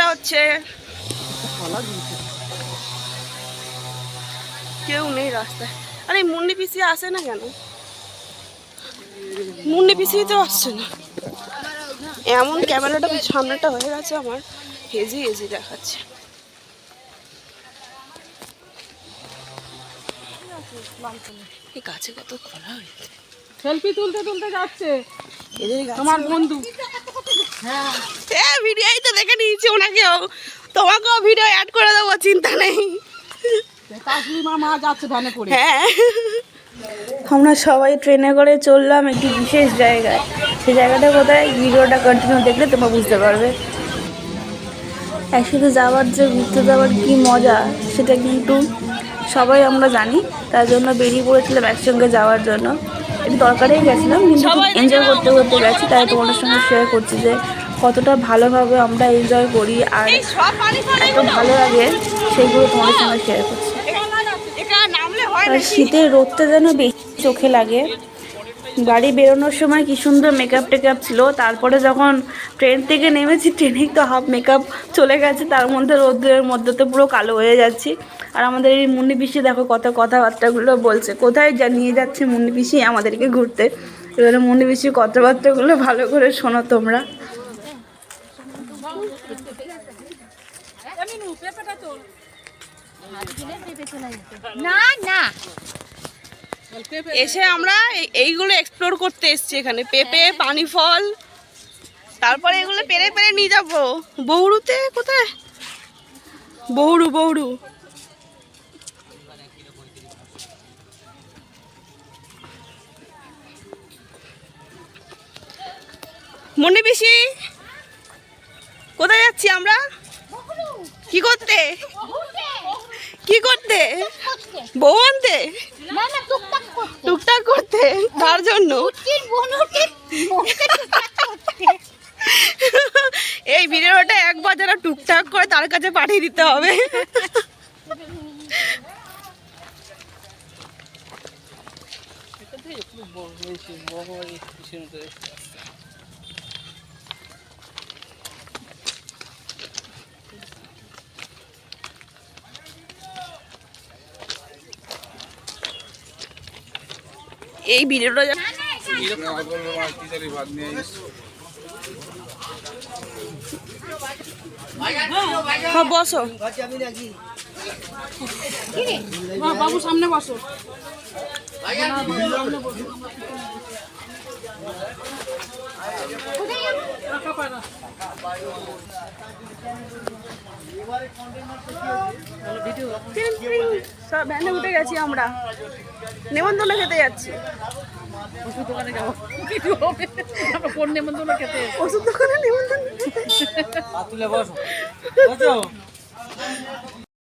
পূজা হচ্ছে। কেউ নেই রাস্তায়। আরে পিসি আসে না কেন? মুন্ডি পিসি তো আসছে না। এমন ক্যামেরাটা সামনেটা হয়ে গেছে আমার। হেজি হেজি দেখাচ্ছে। এই গাছে কত খোলা হয়েছে। সেলফি তুলতে তুলতে যাচ্ছে। এদের তোমার বন্ধু। হ্যাঁ ভিডিওই তো দেখে নিয়েছি। ওনাকেও তোমাকেও ভিডিও অ্যাড করে দেবো চিন্তা নেই। তাসলি মামা যাচ্ছে ভ্যানে করে। হ্যাঁ। আমরা সবাই ট্রেনে করে চললাম একটি বিশেষ জায়গায়। সেই জায়গাটা কোথায়? ভিডিওটা কন্টিনিউ দেখলে তোমরা বুঝতে পারবে। একসাথে যাওয়ার যে ঘুরতে যাওয়ার কি মজা সেটা কিন্তু সবাই আমরা জানি। তার জন্য বেরিয়ে পড়েছিলাম একসঙ্গে যাওয়ার জন্য। একটু দরকারেই গেছিলাম কিন্তু এনজয় করতে করতে গেছি। তাই তোমাদের সঙ্গে শেয়ার করছি যে কতটা ভালোভাবে আমরা এনজয় করি আর এত ভালো লাগে সেইগুলো তোমাদের সঙ্গে শেয়ার করছি। আর শীতের রোদটা যেন বেশি চোখে লাগে। গাড়ি বেরোনোর সময় কি সুন্দর মেকআপ টেকআপ ছিল তারপরে যখন ট্রেন থেকে নেমেছি ট্রেনেই তো হাফ মেকআপ চলে গেছে তার মধ্যে রোদ্রের মধ্যে তো পুরো কালো হয়ে যাচ্ছি। আর আমাদের এই মুন্নি পিসি দেখো কত কথাবার্তাগুলো বলছে কোথায় যা নিয়ে যাচ্ছে মুন্নি পিসি আমাদেরকে ঘুরতে? এবারে মুন্নি পিসির কথাবার্তাগুলো ভালো করে শোনো তোমরা। না না। এসে আমরা এই- এইগুলো এক্সপ্লোর করতে এসেছি এখানে। পেঁপে পানি ফল তারপরে এগুলো পেরে পেরে নিয়ে যাব। বৌরুতে কোথায়? বৌরু বৌরু। মনে বেশি কোথায় যাচ্ছি আমরা? কি করতে? কি করতে? বউ আনতে? না না টুকটাক করতে। তার জন্য? এই ভিডিওটা একবার যারা টুকটাক করে তার কাছে পাঠিয়ে দিতে হবে। এই ভিডিওটা হ্যাঁ বসো বাবু সামনে বসো। সব ভ্যানে উঠে গেছি আমরা। নেমন্তন্ন খেতে যাচ্ছি। ওষুধ দোকানে যাব। কিছু হবে? কোন নেমন্তন্ন খেতে ওষুধ দোকানে নেমন্তন্ন তুলে বসো। বসো।